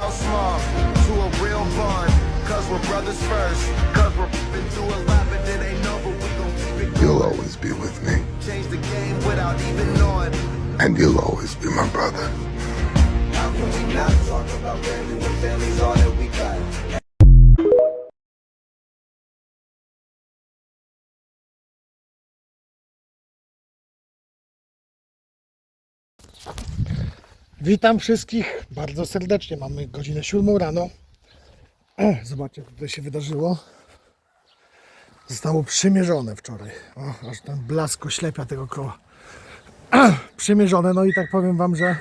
out small to a real bond. Cause we're brothers first. Cause we're been through a lot, but it ain't over. We gon' keep it You'll always be with me, change the game without even knowing. and you'll always be my brother. How can we not talk about family when family's all that we got? Witam wszystkich bardzo serdecznie. Mamy godzinę 7 rano. Zobaczcie, co tutaj się wydarzyło. Zostało przymierzone wczoraj. O, aż ten blask oślepia tego koła. Przymierzone, no i tak powiem Wam, że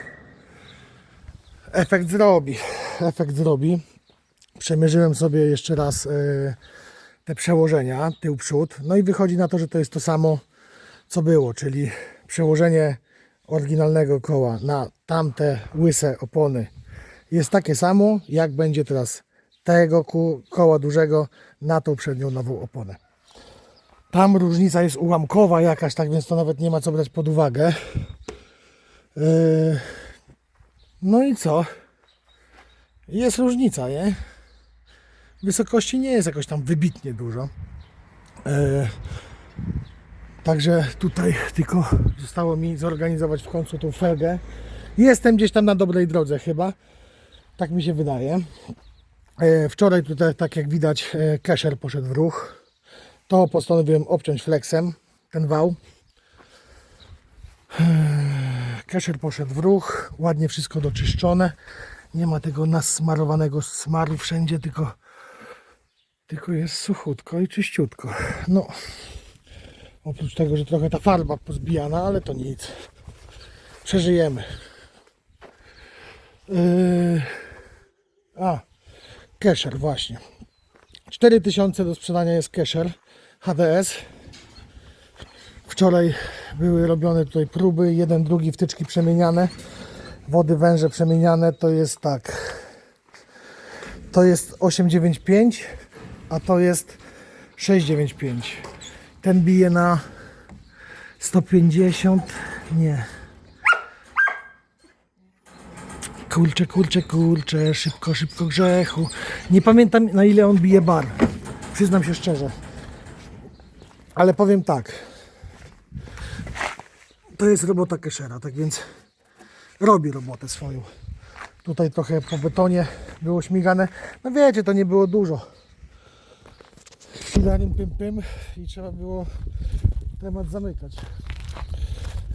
efekt zrobi. Efekt zrobi. Przemierzyłem sobie jeszcze raz e, te przełożenia, tył, przód. No i wychodzi na to, że to jest to samo, co było, czyli przełożenie oryginalnego koła na tamte łyse opony jest takie samo, jak będzie teraz tego koła dużego na tą przednią nową oponę. Tam różnica jest ułamkowa jakaś, tak więc to nawet nie ma co brać pod uwagę. Yy, No i co? Jest różnica, nie? Wysokości nie jest jakoś tam wybitnie dużo. Yy, Także tutaj tylko zostało mi zorganizować w końcu tą felgę. Jestem gdzieś tam na dobrej drodze chyba. Tak mi się wydaje. E, Wczoraj tutaj, tak jak widać, e, kesher poszedł w ruch. To postanowiłem obciąć flexem, ten wał. E, Kesher poszedł w ruch, ładnie wszystko doczyszczone. Nie ma tego nasmarowanego smaru wszędzie, tylko, tylko jest suchutko i czyściutko. No, Oprócz tego, że trochę ta farba pozbijana, ale to nic. Przeżyjemy. Yy... A, Kesher właśnie. 4000 do sprzedania jest Kesher HDS. Wczoraj były robione tutaj próby, jeden, drugi wtyczki przemieniane. Wody węże przemieniane to jest tak. To jest 895, a to jest 695. Ten bije na 150. Nie. Kurczę, kurczę, kurczę, szybko, szybko grzechu. Nie pamiętam na ile on bije bar. Przyznam się szczerze. Ale powiem tak. To jest robota Keszera, tak więc robi robotę swoją. Tutaj trochę po betonie było śmigane. No wiecie, to nie było dużo filarem pym pym i trzeba było temat zamykać.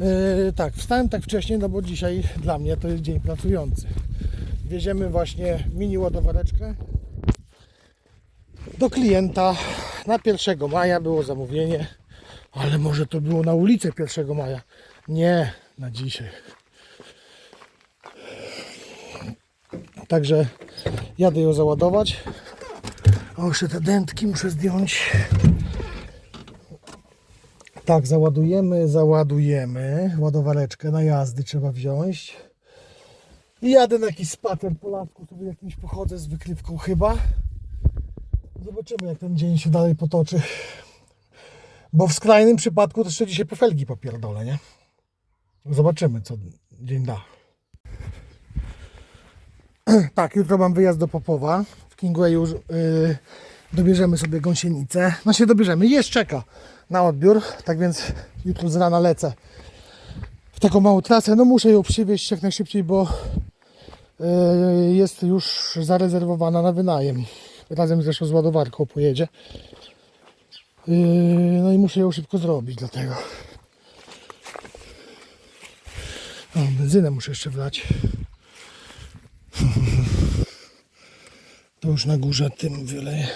Yy, tak, wstałem tak wcześnie, no bo dzisiaj dla mnie to jest dzień pracujący. Wieziemy właśnie mini ładowareczkę do klienta na 1 maja było zamówienie, ale może to było na ulicę 1 maja. Nie, na dzisiaj. Także jadę ją załadować. O, jeszcze te dętki muszę zdjąć. Tak, załadujemy, załadujemy. Ładowareczkę na jazdy trzeba wziąć. I jadę na jakiś spacer po lasku, sobie jakimś pochodzę z wykrywką chyba. Zobaczymy jak ten dzień się dalej potoczy. Bo w skrajnym przypadku to jeszcze dzisiaj po felgi popierdolę, nie? Zobaczymy co dzień da. Tak, jutro mam wyjazd do Popowa. W Kingwayu yy, dobierzemy sobie gąsienicę. No się dobierzemy. Jest czeka na odbiór, tak więc jutro z rana lecę w taką małą trasę. No muszę ją przywieźć jak najszybciej, bo yy, jest już zarezerwowana na wynajem. Razem zresztą z ładowarką pojedzie. Yy, no i muszę ją szybko zrobić dlatego. O, benzynę muszę jeszcze wlać. To już na górze tym wyleję.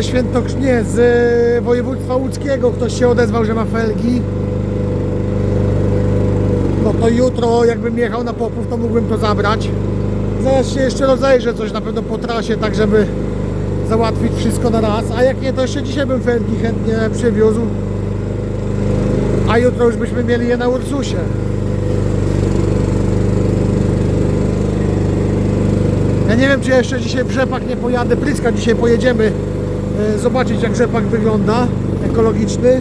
Ze Świętokrzy... z e, województwa łódzkiego ktoś się odezwał, że ma felgi. No to jutro jakbym jechał na Popów, to mógłbym to zabrać. Zaraz się jeszcze rozejrzę coś na pewno po trasie, tak żeby załatwić wszystko na raz. A jak nie, to jeszcze dzisiaj bym felgi chętnie przywiózł. A jutro już byśmy mieli je na Ursusie. Ja nie wiem, czy jeszcze dzisiaj w rzepak nie pojadę. Pryska dzisiaj pojedziemy zobaczyć, jak rzepak wygląda. Ekologiczny.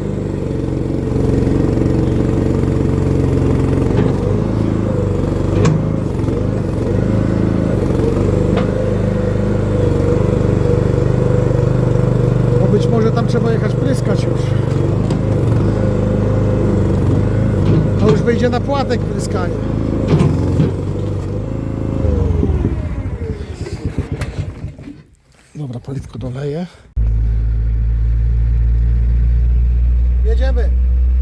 Bo być może tam trzeba jechać pryskać już. To już wyjdzie na płatek pryskanie. Dobra, paliwko doleję. Jedziemy.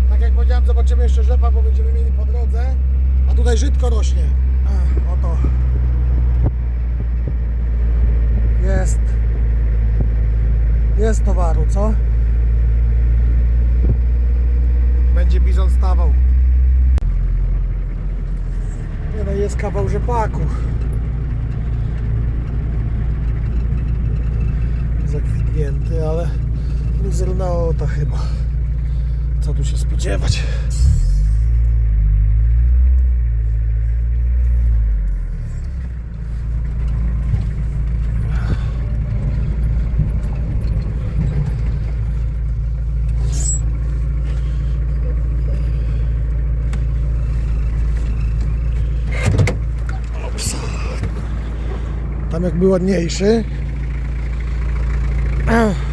Tak jak powiedziałem, zobaczymy jeszcze rzepa, bo będziemy mieli po drodze. A tutaj żytko rośnie. Oto. Jest. Jest towaru, co? Będzie bizon stawał. Nie no, jest kawał rzepaku. Zakwitnięty, ale mizernota chyba. Co tu się spodziewać? Tam jak był ładniejszy.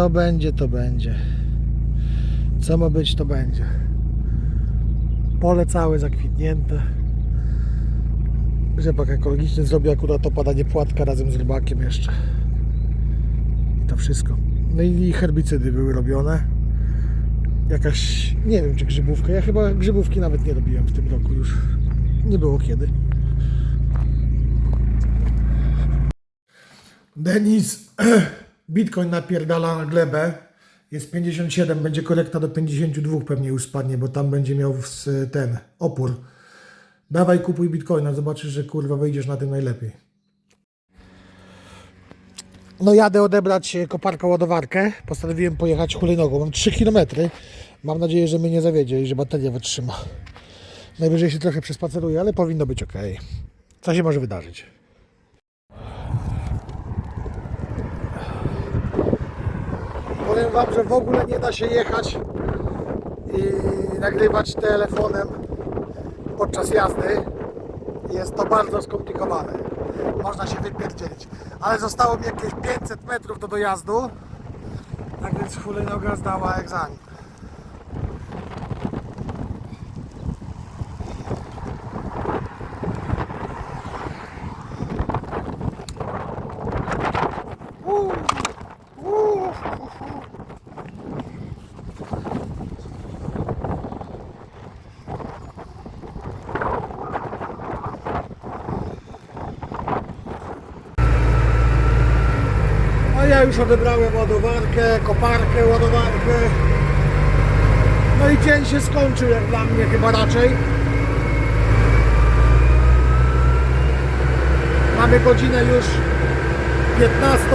Co będzie, to będzie. Co ma być, to będzie. Pole całe zakwitnięte. Rzepak ekologiczny zrobił akurat opadanie płatka razem z rybakiem jeszcze. I to wszystko. No i herbicydy były robione. Jakaś, nie wiem czy grzybówka. Ja chyba grzybówki nawet nie robiłem w tym roku już. Nie było kiedy. Denis, Bitcoin napierdala na glebę. Jest 57, będzie korekta do 52 pewnie już spadnie, bo tam będzie miał ten opór. Dawaj kupuj Bitcoina, zobaczysz, że kurwa wyjdziesz na tym najlepiej. No jadę odebrać e, koparkę ładowarkę. Postanowiłem pojechać hulajnogą. Mam 3 km. Mam nadzieję, że mnie nie zawiedzie i że bateria wytrzyma. Najwyżej się trochę przespaceruję, ale powinno być ok. Co się może wydarzyć? Powiem Wam, że w ogóle nie da się jechać i nagrywać telefonem podczas jazdy. Jest to bardzo skomplikowane. Można się wypierdzielić. Ale zostało mi jakieś 500 metrów do dojazdu. Tak więc hulajnoga zdała egzamin. Ja już odebrałem ładowarkę, koparkę, ładowarkę. No i dzień się skończył jak dla mnie chyba raczej. Mamy godzinę już 15.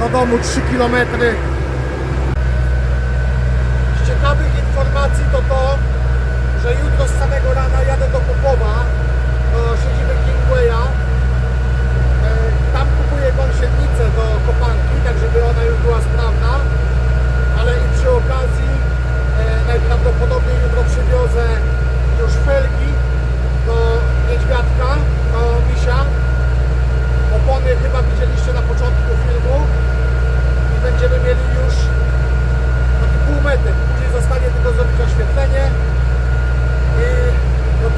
Do domu 3 km. Z ciekawych informacji to to, że jutro z samego rana jadę do Popowa, do siedziby Kingwaya. Gąsienicę do kopanki, tak żeby ona już była sprawna. Ale i przy okazji e, najprawdopodobniej jutro przywiozę już felgi do niedźwiadka, do misia. Opony chyba widzieliście na początku filmu i będziemy mieli już taki półmetek. Później zostanie tylko zrobić oświetlenie. I no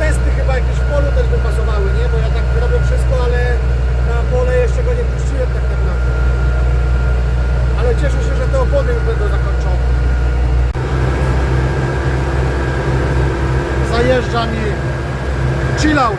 ten dojeżdżam i chill out.